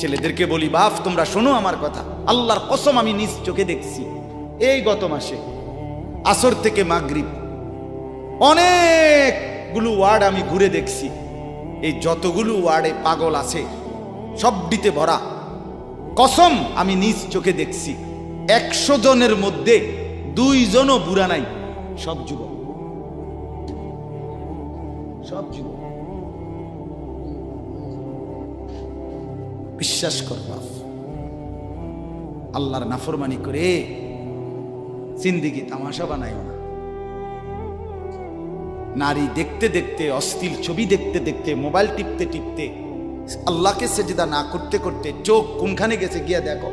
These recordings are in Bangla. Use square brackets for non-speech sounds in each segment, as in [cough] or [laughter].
ছেলেদেরকে বলি বাপ তোমরা শোনো আমার কথা। আল্লাহর কসম আমি নিজ চোখে দেখছি। এই গত মাসে আসর থেকে মাগরিব, অনেকগুলো ওয়ার্ড আমি ঘুরে দেখছি। এই যতগুলো ওয়ার্ডে পাগল আছে, সবটিতে ভরা। কসম আমি নিজ চোখে দেখছি, একশো জনের মধ্যে দুইজনও বুড়া নাই, সব যুবক। সব যুবক। বিশ্বাস কর আল্লাহর নাফরমানি করে জিন্দিগি তামাশা বানাইও না। নারী দেখতে দেখতে অস্থির ছবি দেখতে দেখতে, মোবাইল টিপতে টিপতে, আল্লাহকে সেজদা না করতে করতে চোখ কোনখানে গেছে গিয়া দেখো।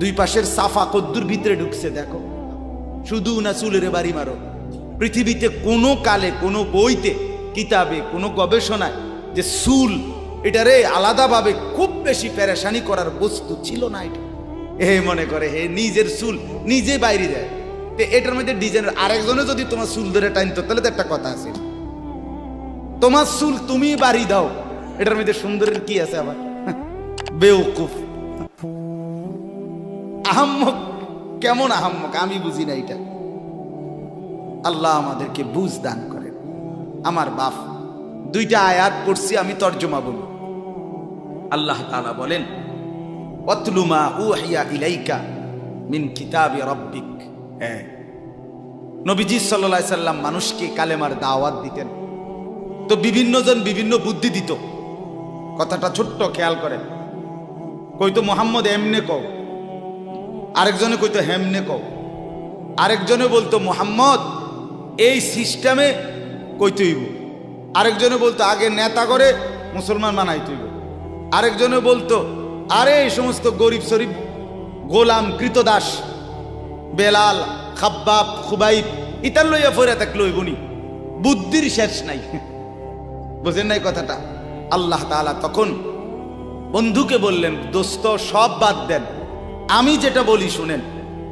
দুই পাশের সাফা কদ্দুর ভিতরে ঢুকছে দেখো। শুধু না চুলের বাড়ি মারো। পৃথিবীতে কোনো কালে, কোনো বইতে, কিতাবে, কোনো গবেষণায় যে চুল এটারে আলাদাভাবে খুব বেশি প্যারেশানি করার বস্তু ছিল না এটা। হে মনে করে, হে নিজের চুল নিজে বাইরে যায় তো এটার মধ্যে ডিজাইনের আরেকজনে যদি তোমার চুল ধরে টাইনতো তাহলে তো একটা কথা আছে। তোমার চুল তুমি বাড়ি দাও। এটার মধ্যে সুন্দরের কি আছে আবার? বেউকুফ। আহাম্মক, কেমন আহাম্মক? আমি বুঝি না এটা। আল্লাহ আমাদেরকে বুঝ দান করেন। আমার বাপ, দুইটা আয়াত পড়ছি, আমি তর্জমা বলি। আল্লাহ তাআলা বলেন অতলুমা উহিয়া ইলাইকা মিন কিতাবি রব্বিক। হ্যাঁ। নবীজি সাল্লাল্লাহু সাল্লাম মানুষকে কালেমার দাওয়াত দিতেন। তো বিভিন্ন জন বিভিন্ন বুদ্ধি দিত। কথাটা ছোট্ট খেয়াল করেন। কইতো মোহাম্মদ এমনে কও, আরেকজনে কইতো হেমনে কও, আরেকজনে বলতো মোহাম্মদ, এই সিস্টেমে কইতে হইব আরেকজনে বলতো আগে নেতা করে মুসলমান বানাইতে হইব আরেকজনে বলতো, আরে, এই সমস্ত গরিব শরীফ, গোলাম, কৃতদাস, বেলাল, খাব্বাব, খুবাইব, ইতার লইয়া ফইরা থাকলে হইবনি বুদ্ধির শেষ নাই। [laughs] বুঝেন নাই কথাটা? আল্লাহ তাআলা তখন বন্ধুকে বললেন, দোস্ত, সব বাদ দেন। আমি যেটা বলি শুনেন।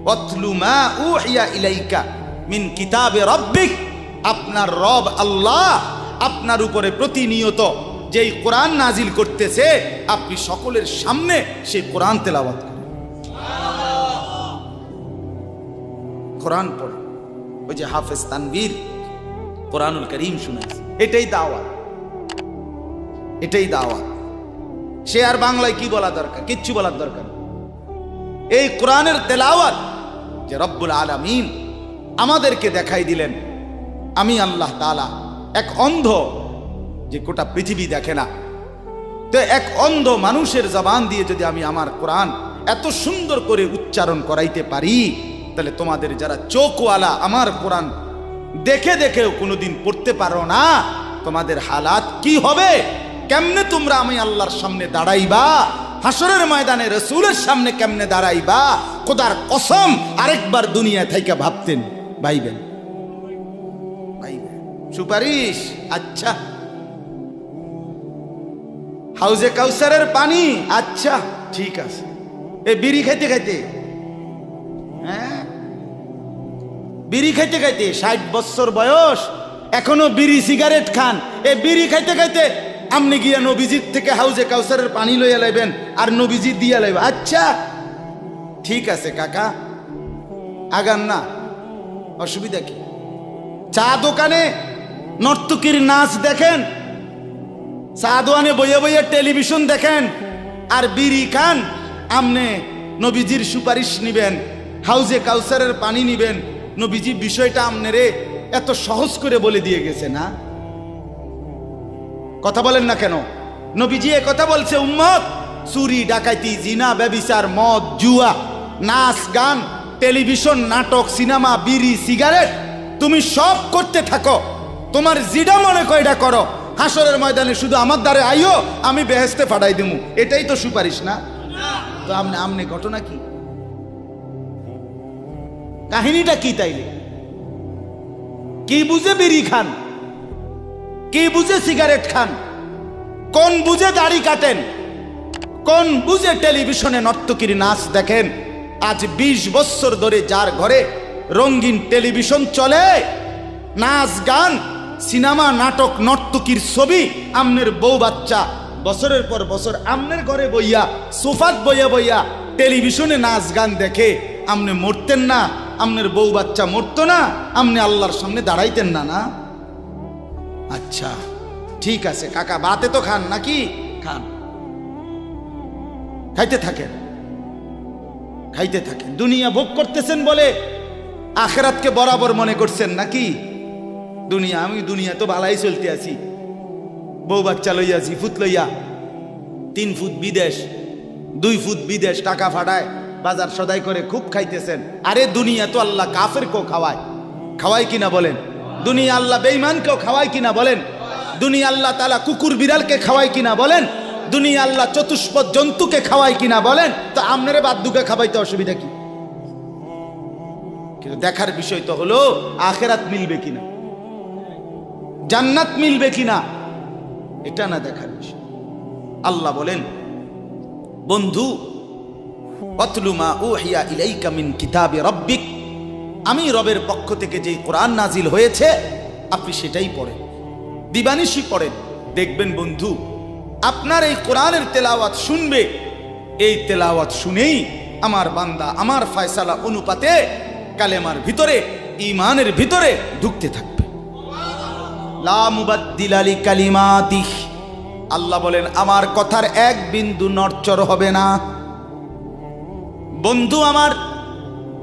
অতলু মা উহিয়া ইলাইকা মিন কিতাবে রব্বিক। আপনার রব আল্লাহ, আপনার উপরে প্রতিনিয়ত যেই কোরআন নাজিল করতেছে, আপনি সকলের সামনে সেই কোরআন তেলাওয়াত করেন। কোরআন পড়ে। ওই যে হাফেজ তানভীর কোরআনুল করিম শুনেছে। এটাই দাওয়াত। এটাই দাওয়াত। সে আর বাংলায় কি বলা দরকার? কিচ্ছু বলার দরকার এই কোরআনের তেলাওয়াত যে রব্বুল আলামিন আমাদেরকে দেখাই দিলেন, আমি আল্লাহ তাআলা এক অন্ধ যে গোটা পৃথিবী দেখে না। তো এক অন্ধ মানুষের জবান দিয়ে যদি আমি আমার কোরআন এত সুন্দর করে উচ্চারণ করাইতে পারি, তাহলে তোমাদের যারা চোখওয়ালা আমার কোরআন দেখে দেখেও কোনোদিন পড়তে পারো না, তোমাদের হালাত কি হবে? কেমনে তোমরা আমি আল্লাহর সামনে দাঁড়াইবা? হাসরের ময়দানে রসুলের সামনে কেমনে দাঁড়াইবা? খোদার কসম আরেকবার দুনিয়া থেকে ভাবতেন, ভাইবেন। ভাইবেন। সুপারিশ? আচ্ছা। হাউজে কাউসারের পানি? আচ্ছা ঠিক আছে। এ বিড়ি খাইতে খাইতে। হ্যাঁ? বিড়ি খাইতে খাইতে, ষাট বছর বয়স, এখনও বিড়ি সিগারেট খান। এ বিড়ি খাইতে খাইতে আপনি গিয়া নবীজির থেকে হাউজে কাউসারের পানি লইয়া লাইবেন আর নবীজি দিয়া লাইবেন আচ্ছা ঠিক আছে কাকা। আগান না, অসুবিধা কি? চা দোকানে নর্তকীর নাচ দেখেন? দোকানে বইয়ে বইয়ে টেলিভিশন দেখেন, আর বিড়ি খান, আমনে নবীজির সুপারিশ নিবেন, হাউজে কাউসারের পানি নিবেন। নবীজি বিষয়টা আমনে রে এত সহজ করে বলে দিয়ে গেছে না? কথা বলেন না কেন? নবীজি এ কথা বলছে, উম্মত, চুরি ডাকাইতি জিনা, ব্যবিচার, মদ, জুয়া, নাচ, গান, টেলিভিশন, নাটক, সিনেমা, বিড়ি, সিগারেট, তুমি সব করতে থাকো। তোমার জিডা মনে কয়টা করো? হাসরের ময়দানে শুধু আমার দ্বারে আইও, আমি বেহেস্তে ফাটাই দিমু। এটাই তো সুপারিশ, না? তো আমনে আমনে ঘটনা কি? কাহিনীটা কি তাইলে? কি বুঝে বিড়ি খান? কি বুঝে সিগারেট খান? কোন বুঝে দাড়ি কাটেন? কোন বুঝে টেলিভিশনে নর্তকীর নাচ দেখেন? আজ ২০ বছর ধরে যার ঘরে রঙিন টেলিভিশন চলে, নাচ গান সিনেমা, নাটক, নর্তকীর ছবি, আমনের বউ বাচ্চা। বছরের পর বছর আমনের ঘরে বইয়া, সোফাত বইয়া বইয়া টেলিভিশনে নাচ গান দেখে। আমনে মরতেন না, আমনের বউ বাচ্চা মরতো না, আমনে আল্লাহর সামনে দাঁড়াইতেন না না? আচ্ছা ঠিক আছে, কাকা বাতে তো খান নাকি? খান। খাইতে থাকেন। খাইতে থাকেন। দুনিয়া ভোগ করতেছেন বলে আখেরাতকে বরাবর মনে করছেন নাকি? দুনিয়া, আমি দুনিয়া তো ভালাই চলতে আছি। বউ বাচ্চা লইয়া, জি ফুট লইয়া, তিন ফুট বিদেশ, দুই ফুট বিদেশ টাকা ফাটায়, বাজার সদাই করে খুব খাইতেছেন। আরে দুনিয়া তো আল্লাহ কাফের কেউ খাওয়ায়। খাওয়ায় কিনা বলেন? দুনিয়া আল্লাহ বেইমানকেও খাওয়ায় কিনা বলেন? দুনিয়া আল্লাহ তালা কুকুর বিড়ালকে খাওয়ায় কিনা বলেন? দুনিয়া আল্লাহ চতুষ্পদ জন্তুকে খাওয়ায় কিনা বলেন? তো আমনেরে বাদ্যুকে খাওয়াইতে অসুবিধা কি? কিন্তু দেখার বিষয় তো হলো, আখেরাত মিলবে কিনা? জান্নাত মিলবে কিনা? এটা না দেখার বিষয়। আল্লাহ বলেন, বন্ধু অতলুমা ও হিয়া ইলাইকা কিতাবে রব্বিক, আমি রবের পক্ষ থেকে যে কোরআন নাজিল হয়েছে, আপনি সেটাই পড়েন। দিবানিশি পড়েন। দেখবেন বন্ধু, আপনার এই কোরআনের তেলাওয়াত শুনবে। এই তেলাওয়াত শুনেই আমার বান্দা আমার ফায়সালা অনুপাতে কালেমার ভিতরে ইমানের ভিতরে ঢুকতে থাকবে আল্লাহ বলেন, আমার কথার এক বিন্দু নড়চড় হবে না। বন্ধু আমার,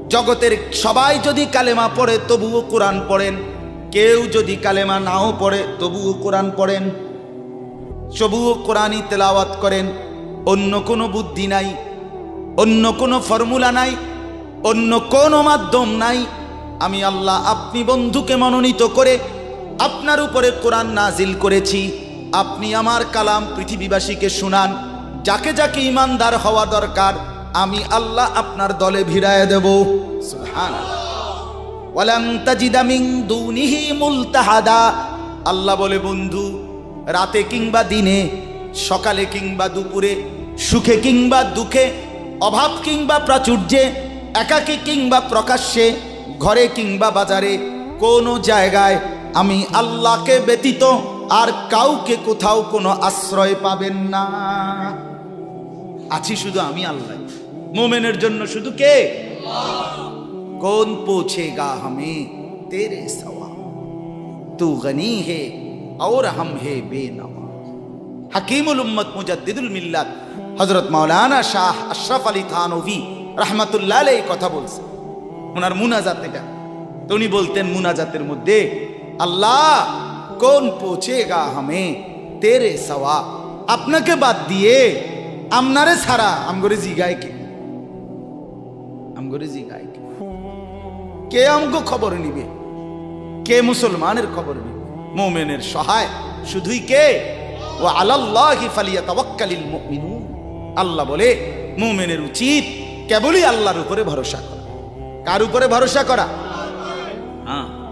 জগতের সবাই যদি কালেমা পড়ে, তবুও কোরআন পড়েন। কেউ যদি কালেমা নাও পড়ে, তবুও কোরআন পড়েন। তবুও কোরআনই তেলাওয়াত করেন। অন্য কোনো বুদ্ধি নাই, অন্য কোনো ফর্মুলা নাই, অন্য কোনো মাধ্যম নাই। আমি আল্লাহ, আপনি বন্ধুকে মনোনীত করে আপনার উপরে কোরআন নাজিল করেছি। আপনি আমার কালাম পৃথিবীবাসীকে শুনান। যাকে যাকে ইমানদার হওয়া দরকার, আমি আল্লাহ আপনার দলে ভিড়ায় দেব। আল্লাহ বলে, বন্ধু, রাতে কিংবা দিনে, সকালে কিংবা দুপুরে, সুখে কিংবা দুঃখে, অভাব কিংবা প্রাচুর্যে, একাকী কিংবা প্রকাশ্যে, ঘরে কিংবা বাজারে, কোনো জায়গায় আমি আল্লাহকে ব্যতীত আর কাউকে কোথাও কোনো আশ্রয় পাবেন না। আছি শুধু আমি আল্লাহ। মোমেনের জন্য শুধু কে? কোন পৌঁছে গা হামে তেরে সওয়া তু গনি হে আর হম হে বে হাকিমুল উম্মত মুজাদ্দিদুল মিল্লাত হজরত মাওলানা শাহ আশরাফ আলী থানভি রহমাতুল্লাহ এই কথা বলছে। ওনার মুনাজাত এটা। তো উনি বলতেন মুনাজাতের মধ্যে আল্লাহ, কোন পৌঁছেগা হামে? তেরে সওয়া। আপনাকে বাদ দিয়ে আমনারে ছাড়া আমগরে জিগায় কে? আমগরে জিগায় কে? কে আমগো খবর নিবে? কে মুসলমানের খবর নিবে? মোমেনের সহায় শুধুই কে? ও আলাল্লাহি ফালিয়াতাওয়াক্কালিল মুমিনুন। আল্লাহ বলে, মুমিনের উচিত কেবলই আল্লাহর উপরে ভরসা করা। কার উপরে ভরসা করা? হ্যাঁ।